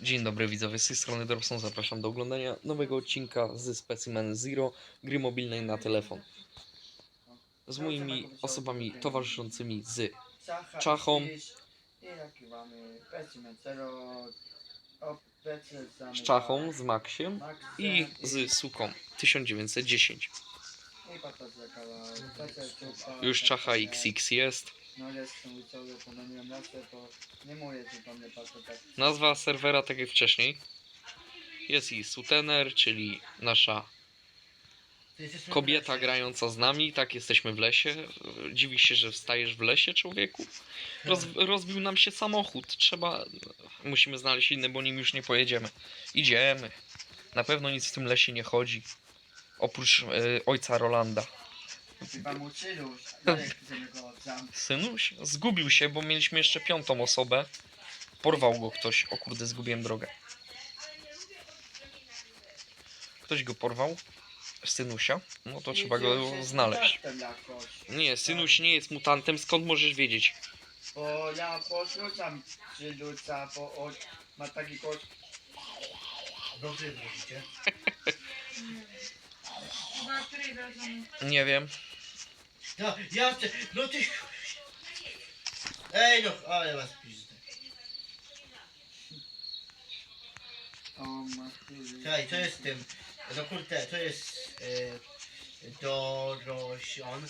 Dzień dobry widzowie, z tej strony Dropson, zapraszam do oglądania nowego odcinka z Specimen Zero, gry mobilnej na telefon. Z moimi osobami towarzyszącymi z Czachą. Z Czachą, z Maxiem i z Suką 1910. I pata zlekała. Plecy Czupa. Już Czacha. XX jest. No jestem cały pomyliłem nazwę, to nie mówię, że tam nie patrzę tak. Nazwa serwera tak jak wcześniej. Jest i Sutener, czyli nasza kobieta grająca z nami, tak jesteśmy w lesie. Dziwi się, że wstajesz w lesie, człowieku. Roz, rozbił nam się samochód. Trzeba. Musimy znaleźć inny, bo nim już nie pojedziemy. Idziemy. Na pewno nic w tym lesie nie chodzi. Oprócz e, ojca Rolanda. Chyba mu czyluś. Synuś zgubił się, bo mieliśmy jeszcze piątą osobę. Porwał go ktoś. O kurde, zgubiłem drogę. Ktoś go porwał. Synusia. No to trzeba go znaleźć. Nie, Synuś nie jest mutantem, skąd możesz wiedzieć? Bo ja posłucham czyluca, bo on ma taki kot. Dobrze zrobicie. Na której wracamy? Nie wiem. No, ja chcę, no ty... Ej no, ale was pizdę. O, ma który- Słuchaj, co jest z tym? No kurde, to jest... E, Dorosion.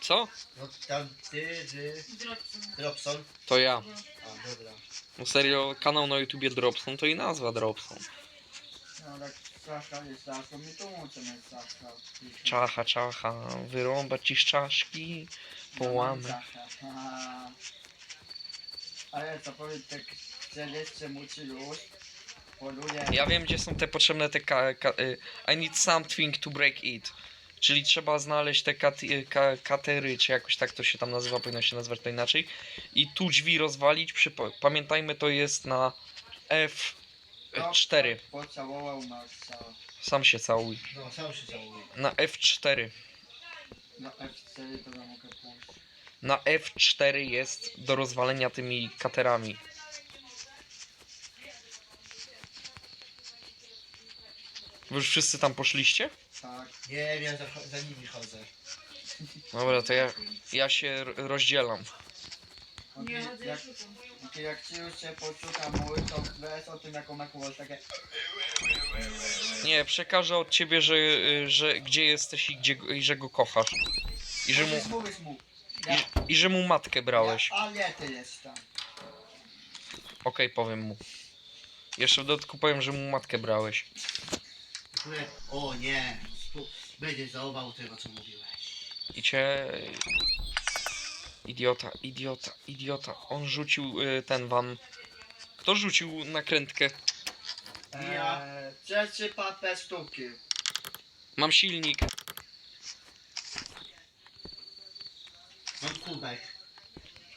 Co? No tam ty, ty, Dropson. Dropson. To ja. A, dobra. No serio, kanał na YouTubie Dropson to i nazwa Dropson. No tak Sasza jest Sasza, mi to łączę na Sasza. Czacha, czacha, wyrąbać ci z czaszki, połamę. Haha. Ale co powiedz, tak chcę jeszcze mu czyluś. Poluje. Ja wiem, gdzie są te potrzebne te ka, ka, y, I need something to break it. Czyli trzeba znaleźć te kat, y, ka, katery, czy jakoś tak to się tam nazywa, powinno się nazywać to inaczej. I tu drzwi rozwalić. Pamiętajmy, to jest na F4. Pocałował Maxa. Sam się całuj. No, sam się całuję. Na F4. Na F4 to ja mogę pójść. Na F4 jest do rozwalenia tymi katerami. Wy już wszyscy tam poszliście? Tak. Nie wiem, za, za nimi chodzę. Dobra, to ja, ja się rozdzielam. Nie, jak, szukam. okej, jak ci już się poczuka mój, to weź o tym jaką ma głos takie. Nie, przekażę od ciebie, że, y, że gdzie jesteś i, gdzie, i że go kochasz. I że mu, Mówisz, mówisz mu. Ja, i, i że mu matkę brałeś. Ja, ale ty jest tam. Okej, powiem mu. Jeszcze w dodatku powiem, że mu matkę brałeś. O nie, Spu- będziesz żałował tego, co mówiłeś. I cię... Idiota, idiota, idiota. On rzucił y, ten wam... Kto rzucił nakrętkę? Ja. Eee, Trzeci papę sztuki. Mam silnik. Mam kubek.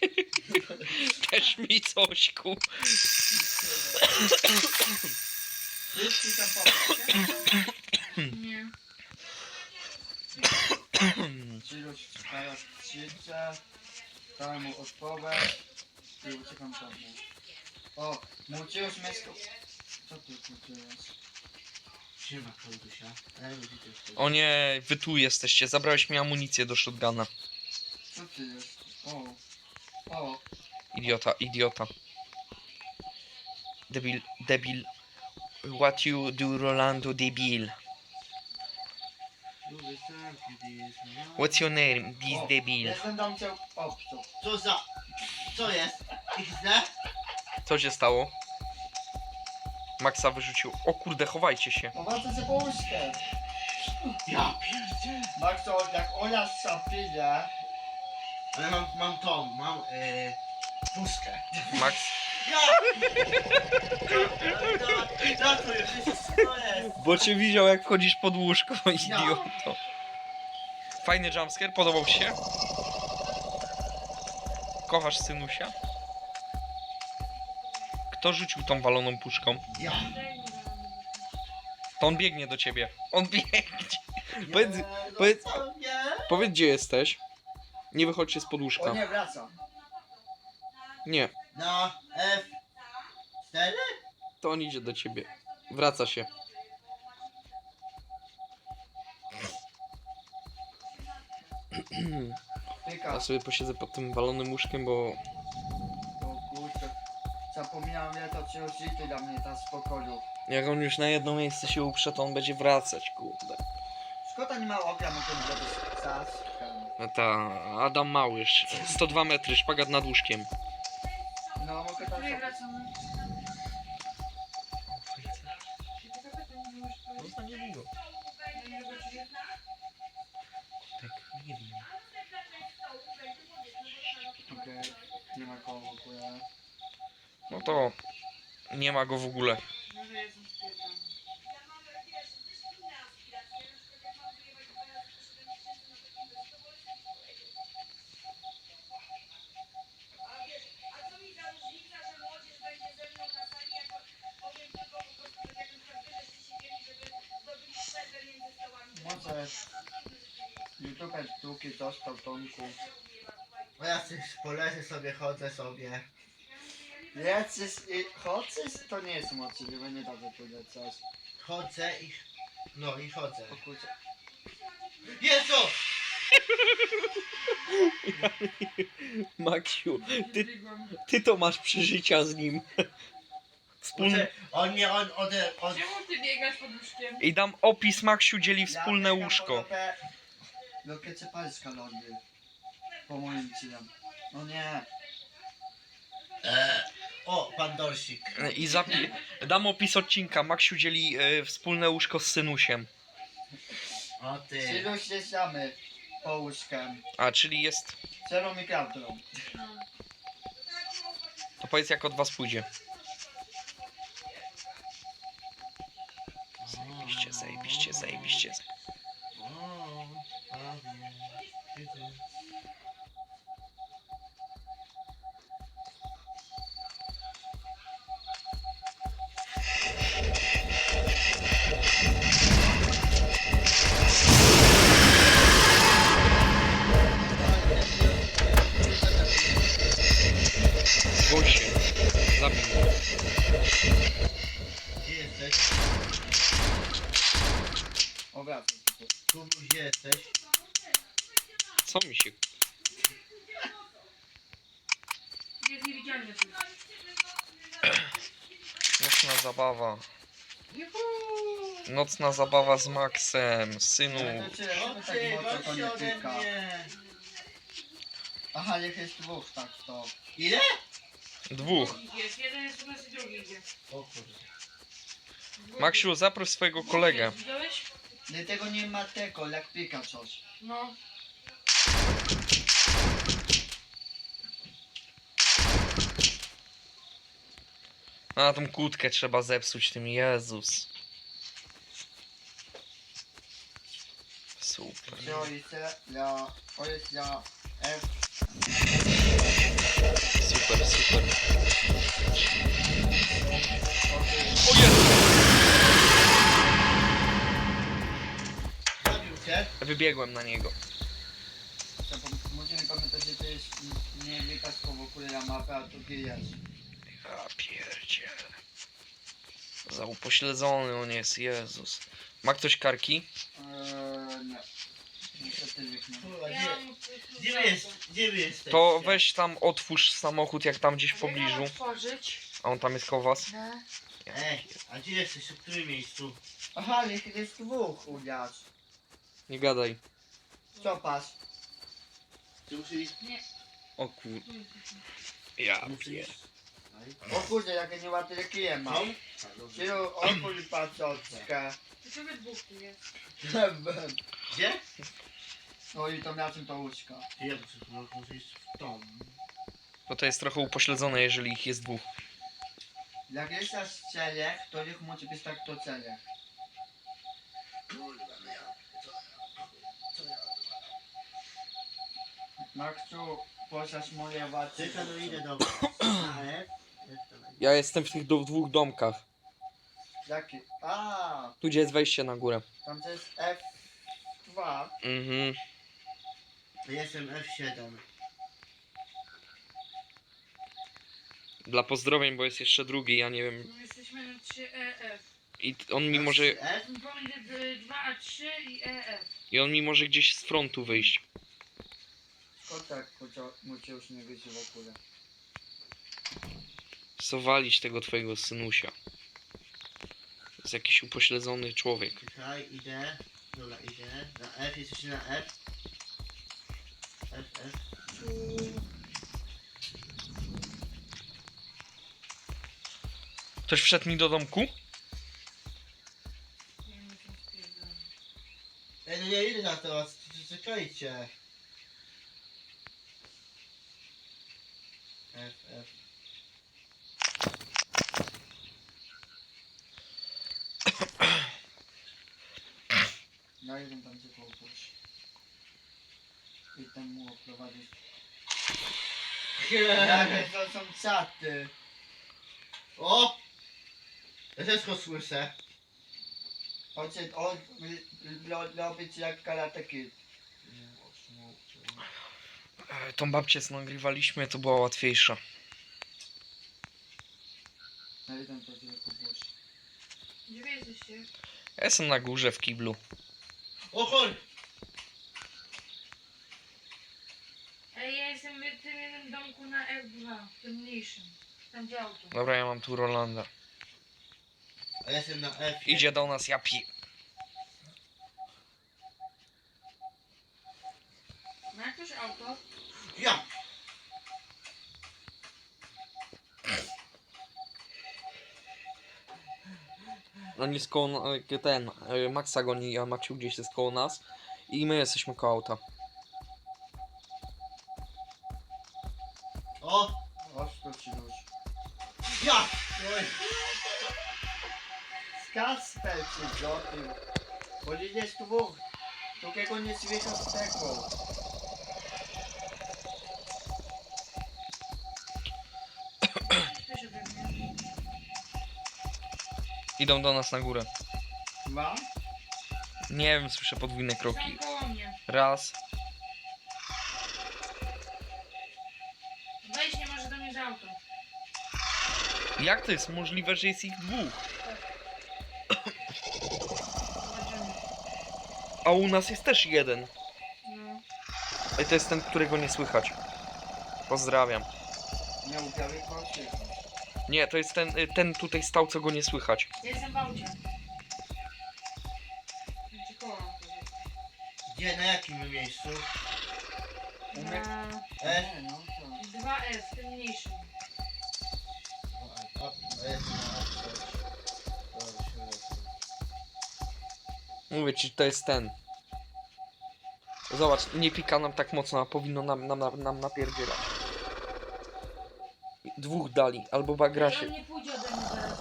Też mi coś ku. Tam. Nie. Czekają w krzycze. Dałem mu odpowiedź. I uciekam tam. O, Muciusz mieszkał. Co ty Muciusz? Siema, Klaudusia. Tu. O nie, wy tu jesteście. Zabrałeś mi amunicję do shotguna. Co ty jest? O. O. Idiota, idiota. Debil, debil. What you do, Rolando, debil. What's your name, this debil? Jestem cię. Co za... Co jest? Co się stało? Maxa wyrzucił. O kurde, chowajcie się. Poważę się po łóżkę. Ja pierdzie. Max, to jak Ola szapie, Ale mam, mam tą, mam e, puszkę. Max, Ja! Za to jest, co jest? bo cię widział jak wchodzisz pod łóżko, idioto. Fajny jumpscare, podobał się? Kochasz synusia? Kto rzucił tą waloną puszką? Ja. To on biegnie do ciebie. On biegnie. Powiedz, powiedz, Co nie? powiedz gdzie jesteś. Nie wychodźcie z O podłóżka. nie, wracam. Nie. Na F4? To on idzie do ciebie. Wraca się. Ja sobie posiedzę pod tym balonym łóżkiem, bo O kurczę. Zapomniałem, ja to przyjrzyjcie dla mnie ta z pokoju. jak on już na jedno miejsce się uprze, to on będzie wracać, kurde. Szkoda nie ma okna, mogę zrobić. No ta, Adam Małysz, 102 metry, szpagat nad łóżkiem. No mogę Do tam której sobie... No to nie ma go w ogóle. Jestem stwierdzony. Może... YouTube sztuki dostał Tomku. Ja coś poleżę sobie, chodzę sobie. Lecysz i... Chocysz? To nie jest możliwe, nie da się tu lecać. Chodzę i... No i chodzę. O kurczę. Jezu! Maksiu, ty, ty to masz przeżycia z nim. Wspólne. Kurczę, On nie, on ode... On... Czemu ty biegasz pod łóżkiem? I dam opis, Maksiu dzieli wspólne Ja biegam łóżko. lopę. Pańska lądy. Po moim cinem. No nie. E, o, pan Dorsik. I zapi- dam opis odcinka. Maksiu dzieli e, wspólne łóżko z synusiem. O ty. Czyli się siamy po łóżkiem. A, czyli jest. Czerwą i kartą. No. To powiedz jak od was pójdzie. Zajebiście, zajebiście, zajebiście. O, Nocna zabawa z Maxem, synu. Nie ode mnie. Aha, niech jest dwóch, tak to. Ile? Dwóch. Jest, jeden jest u nas i drugi idzie. O kurde. Maksiu, zaproś swojego kolegę. Widziałeś? Dlatego nie ma tego, jak pika coś. No. A tą kłódkę trzeba zepsuć tym, Jezus. Super. Jest jest. Super, super. O Jezu! Zabił cię? Wybiegłem na niego. jest- to Musimy pamiętać, że to jest nie widać wokół ja mapę, a drugi jest. Ja pierdzielę. Za upośledzony on jest, Jezus. Ma ktoś karki? Eee, nie. Niestety. Kurwa, gdzie, wy jest, gdzie wy jesteście? To weź tam otwórz samochód jak tam gdzieś w pobliżu. otworzyć. A on tam jest koło was? No. Ej, a gdzie jesteś? W którym miejscu? Aha, niech jest dwóch, udziasz. Nie gadaj. Co pas? Ty musieli... O kur... Ja musieli... O kurde, jakie nieładne kije mam. Mam? A, dobrze. Czyli otwórz patrzotkę. To dwóch tu jest? Gdzie? No i to na czym to ja muszę no, może iść w tom. Bo to jest trochę upośledzone, jeżeli ich jest dwóch. Jak jest aż czterech, to niech musi być tak to czterech. Kurwa, no ja... Co ja... Co ja... Maxu, poszłaś moje wacie. Czekaj, no idę do was. Ale... Ja jestem w tych do, dwóch domkach. Jaki? A, Tu gdzie jest wejście na górę. tam to jest F2. Mhm. Jestem F7. Dla pozdrowień, bo jest jeszcze drugi, ja nie wiem. No jesteśmy na 3 EF. I t- on mi może, F? Pomiędzy d- 2 a 3 i EF. i on mi może gdzieś z frontu wyjść. Skąd tak Muciusz nie widzi w ogóle? Zawalić tego twojego synusia. To jest jakiś upośledzony człowiek. Czekaj, idę. Dobra, idę. Na F, jesteście na F. F, F. Ktoś wszedł mi do domku? Ej, no nie idę na to, czekajcie. F, F. Ja idę tam cię połóż. I tam mu oprowadzić. Jakie to są czaty. O! Ja też go słyszę. Ojciec, on robić jak karate kid. E, Tą babcię co nagrywaliśmy, to była łatwiejsza. Ja idę to cię połóż. Gdzie jesteście? Ja jestem na górze w kiblu. O chodź! Ej, ja jestem w tym jednym domku na F2, w tym mniejszym. Tam gdzie auto. Dobra, ja mam tu Rolanda. A ja jestem na F. Idzie do nas, ja pi... Ma jakieś auto? Ja! On jest koło, na- ten, e, Maxa goni, a Maciu gdzieś jest koło nas. I my jesteśmy koło auta. Idą do nas na górę. Dwa? Nie wiem, słyszę podwójne kroki. Są koło mnie. Raz. Wejść nie może do mnie z auto. Jak to jest możliwe, że jest ich dwóch? Zobaczymy. A u nas jest też jeden. No. I to jest ten, którego nie słychać. Pozdrawiam. Nie uprawię. Nie, to jest ten, y, ten tutaj stał, co go nie słychać. Ja jestem w aucie. Koło. Gdzie, na jakim miejscu? Na F. Nie, no to. 2S, w tym mniejszym. O, na. Dobra, się. Mówię ci, to jest ten. Zobacz, nie pika nam tak mocno, a powinno nam, nam, nam, nam napierdzielać. Dwóch dali, albo bagra Ej, się. On nie pójdzie ode mnie zaraz.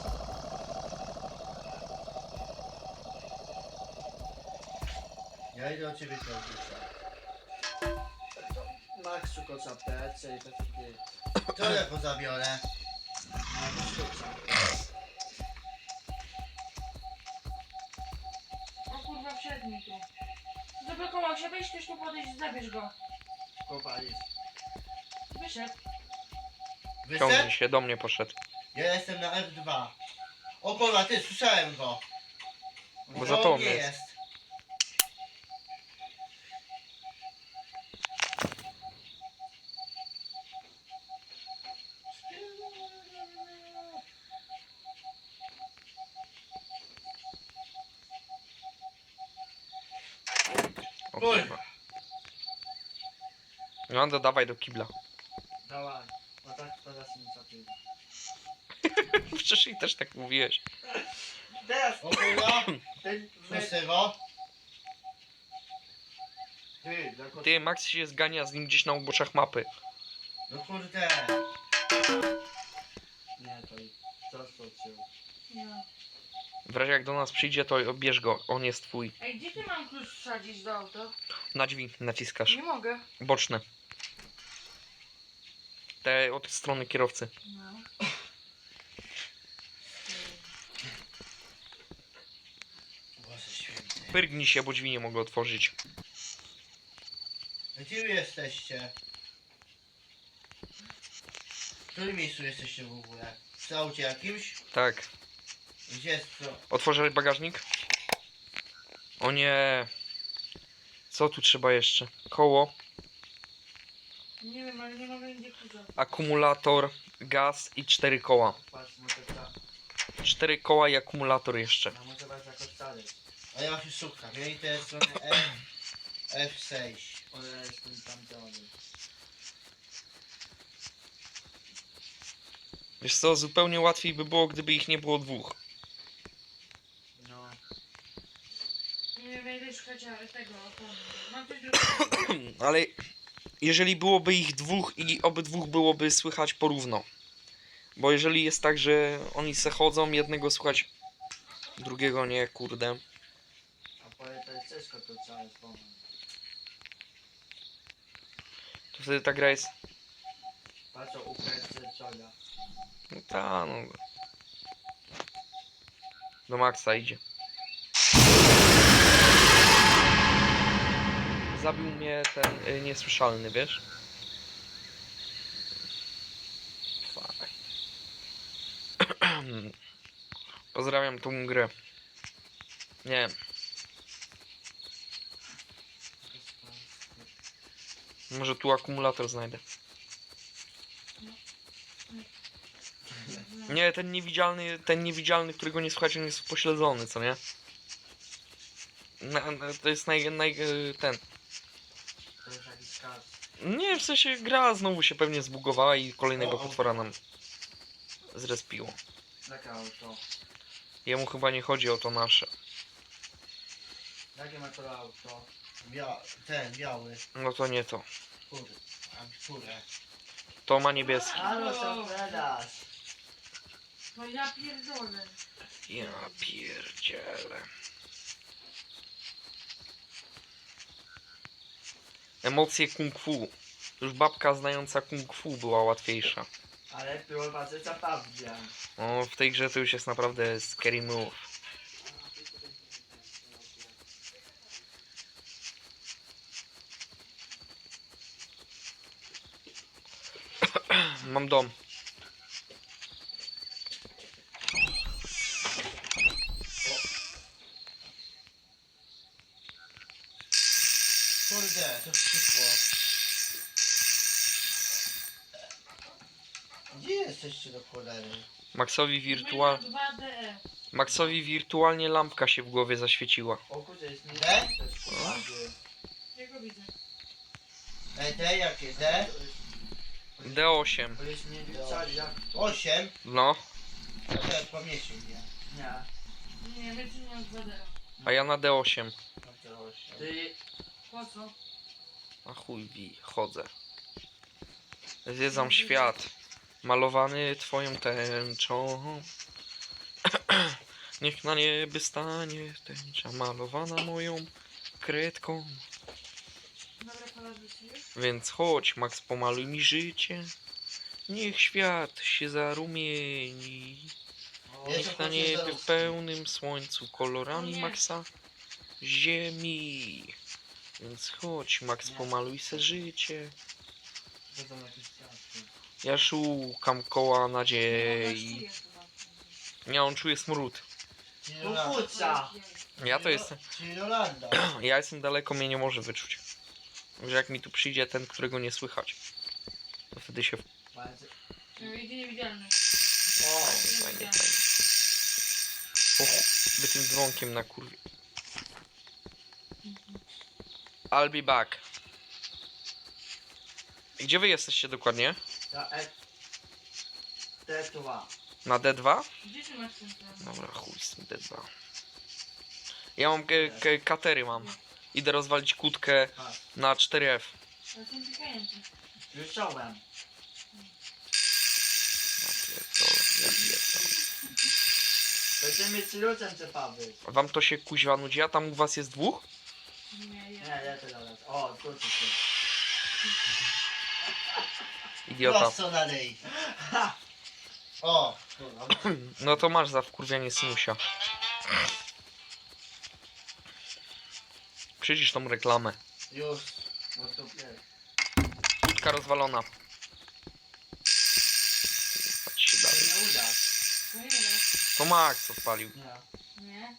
Ja idę do ciebie teraz Max szuka czapeczce i to takie. To ja go zabiorę. Max szuka. O kurwa, wszedł mi tu. Zablokował się, weź ktoś tu podejść, zabierz go. Kopalić. Wyszedł. Wyszedł? się, do mnie poszedł. Ja jestem na F2. O kurwa, ty, słyszałem go. Bo za To tobą jest. jest. O kurwa. No dawaj do kibla. Dawaj. A tak teraz nie zapiję. Wcześniej też tak mówiłeś. Teraz kurwa, ten go. Ty, Ty, Max się zgania z nim gdzieś na uboczach mapy. No kurde. Nie, to i czas odciął. No. W razie jak do nas przyjdzie, to bierz go, on jest twój. Ej, gdzie ty mam klucz wsadzić do auta? Na drzwi naciskasz. Nie mogę. Boczne. Te od strony kierowcy. No. Pyrgnij się, bo drzwi nie mogę otworzyć. Gdzie wy jesteście? W którym miejscu jesteście w ogóle? W aucie jakimś? Tak. Gdzie jest? Otworzę bagażnik. O nie. Co tu trzeba jeszcze? Koło, Nie wiem, ale nie mogę nigdzie kurzać. akumulator, gaz i cztery koła. Patrz, może ta... Cztery koła i akumulator jeszcze. No może was jakoś dalej. A ja się szukam. Ja idę z strony F... F6. O, ja jestem tam dalej. Wiesz co, zupełnie łatwiej by było, gdyby ich nie było dwóch. No. Nie wiem, idę szukać ale tego. Mam coś drugiego. Ale jeżeli byłoby ich dwóch i obydwóch byłoby słychać porówno. Bo jeżeli jest tak, że oni se chodzą, jednego słychać, drugiego nie, kurde. A powie to jest ciężko to całe wspomnieć. To wtedy ta gra jest. Patrz o Czoga. No ta, no. Do maksa idzie. Zabił mnie ten y, niesłyszalny, wiesz? Pozdrawiam tą grę. Nie może tu akumulator znajdę. Nie, ten niewidzialny, ten niewidzialny, którego nie słychać, on jest pośledzony, co nie? Na, na, to jest naj, naj, ten. To jest jakiś kart. Nie, w sensie gra znowu się pewnie zbugowała i kolejnego O, o. potwora nam zrespiło. Jakie auto? Jemu chyba nie chodzi o to nasze. Jakie ma to auto? Bia... Ten, biały. No to nie to. Kurde. Mam. To ma niebieski. Halo, Sofredas! No ja pierdolę. Ja pierdzielę. Emocje kung fu. Już babka znająca kung fu była łatwiejsza. Ale było bardzo zabawnie. No, w tej grze to już jest naprawdę scary move. Mam dom. Kurde, to wściekło. Gdzie jesteście do cholery? Maxowi wirtual... 2DE. Maxowi wirtualnie lampka się w głowie zaświeciła. O kurde, jest nie... D? To jest kurwa. Ja go widzę. Ej, D jakie? D? D8. To jest nie wliczali, jak... 8? No, to pomieścił mnie. Nie. Nie, tu nie mam 2DE. a ja na D8. No to 8. Ty... Po co? A chuj wi, chodzę. Zwiedzam świat. Malowany twoją tęczą. Niech na niebie stanie tęcza malowana moją kredką. Więc chodź, Max, pomaluj mi życie. Niech świat się zarumieni. Niech na niebie w pełnym słońcu kolorami Maxa ziemi. Więc chodź, Max, pomaluj se życie. jakieś ciastki. Ja szukam koła nadziei. Nie, on czuje smród. No kurca! Ja to jestem. Czyli. Ja jestem daleko, mnie nie może wyczuć. Że jak mi tu przyjdzie ten, którego nie słychać, to wtedy się. Bardzo... No, idzie niewidzialny. O! Fajnie, fajnie. Och, by tym dzwonkiem na kurwie. I'll be back. Gdzie wy jesteście dokładnie? Ta e... Tetua. Na D2? Gdzie ty masz ten plan? Dobra, chuj z tym D2. Ja mam k- k- katery mam. Idę rozwalić kłódkę Patrz. na 4F. Ale są pikające. Już czołem. Ja pierdolę, ja pierdolę. Będziemy cepawy. Wam to się kuźwa nudzi, a tam u was jest dwóch? Nie, Nie, ja. to teraz. O, tu się. Idiota. Prosto dalej. O, kurwa. No to masz za wkurwianie synusia. Przycisz tą reklamę. Już. No rozwalona. Patrz się To dalej. nie uda. No. To Max odpalił. Nie. Nie?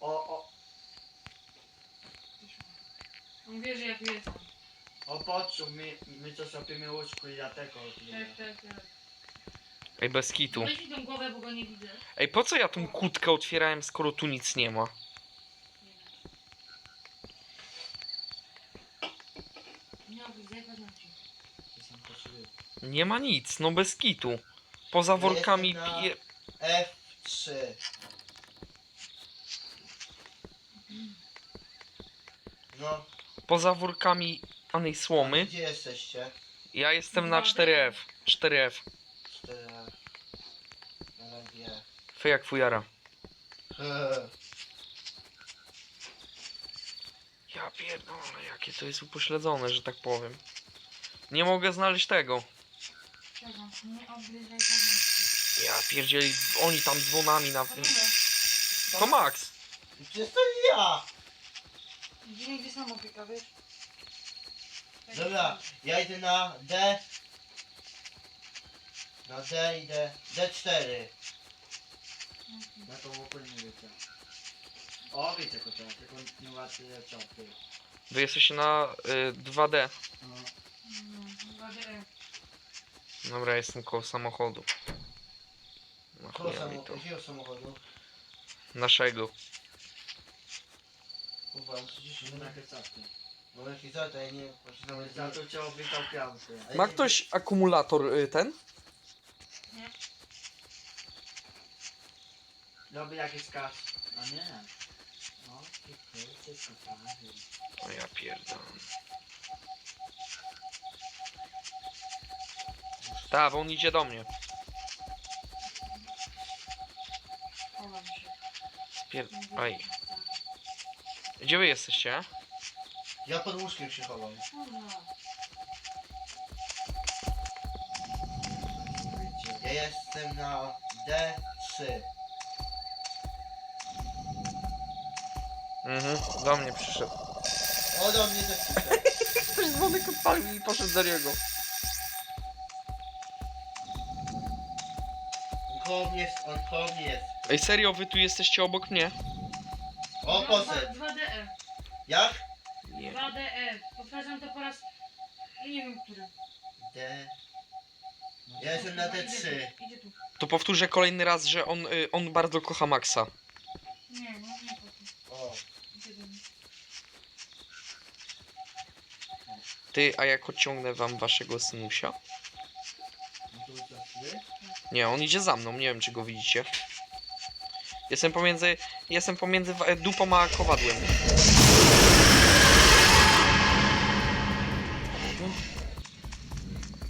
O, o, On wie, że ja tu jestem. o poczuł, my, my to sobie łóżku i dlatego. Tak, tak, tak. Ej, bez kitu. Weź mi tą głowę, bo go nie widzę. Ej, po co ja tą kłódkę otwierałem, skoro tu nic nie ma? Nie widzę, paznokci. Nie ma nic, no bez kitu. Poza workami jestem na- pie... F3. No, Poza workami panej słomy. gdzie jesteście? Ja jestem na 4F. 4F. 4 LG. Fy jak fujara. Eee, Ja pierdolę, jakie to jest upośledzone, że tak powiem. Nie mogę znaleźć tego. Czego? Nie. Ja pierdzieli, oni tam dzwonami na... To Max! Przecież to ja! Gdzie gdzie samo pika, wiesz? Tak Dobra, ja idę na D. Na D idę. D4. Na to łuku nie wiecie. O, wiecie tylko nie łatwiej czapy. Wy jesteście na y, 2D. No. No, WDF. Dobra, jestem koło samochodu. Na Koło chuja mi samo, to. jakiego samochodu? Naszego. Nie na kecapkę. Bo to ja nie... Za to cię piąty. Ma ktoś akumulator y, ten? Robi jakiś kas. A nie. No, tylko, wszystko prawie. O ja pierdolę. Tak, bo on idzie do mnie. Spier... Aj. Gdzie wy jesteście? Ja pod łóżkiem się chowam. Ja jestem na D3. Mhm, do mnie przyszedł. O, do mnie też przyszedł. Ktoś dzwonek odpalił i poszedł do niego. On koło mnie jest, on koło mnie jest. Ej, serio, wy tu jesteście obok mnie? O, poszedł. 2DE. Jak? Nie. 2DE. Powtarzam to po raz... Nie wiem, który. D. Ja jestem na Idzie D3. tu, Idzie tu. To powtórzę kolejny raz, że on, y, on bardzo kocha Maxa. Nie, no nie po. O, Idzie do mnie. Ty, a jak odciągnę wam waszego synusia? no to co, ty? Nie, on idzie za mną, nie wiem czy go widzicie. Jestem pomiędzy, jestem pomiędzy dupą a kowadłem.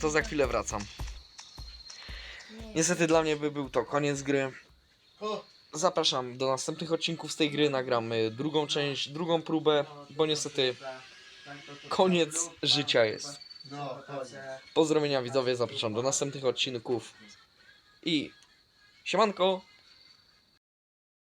To za chwilę wracam. Niestety dla mnie by był to koniec gry. Zapraszam do następnych odcinków z tej gry. Nagramy drugą część, drugą próbę, bo niestety koniec życia jest. Pozdrowienia widzowie, zapraszam do następnych odcinków. I siemanko!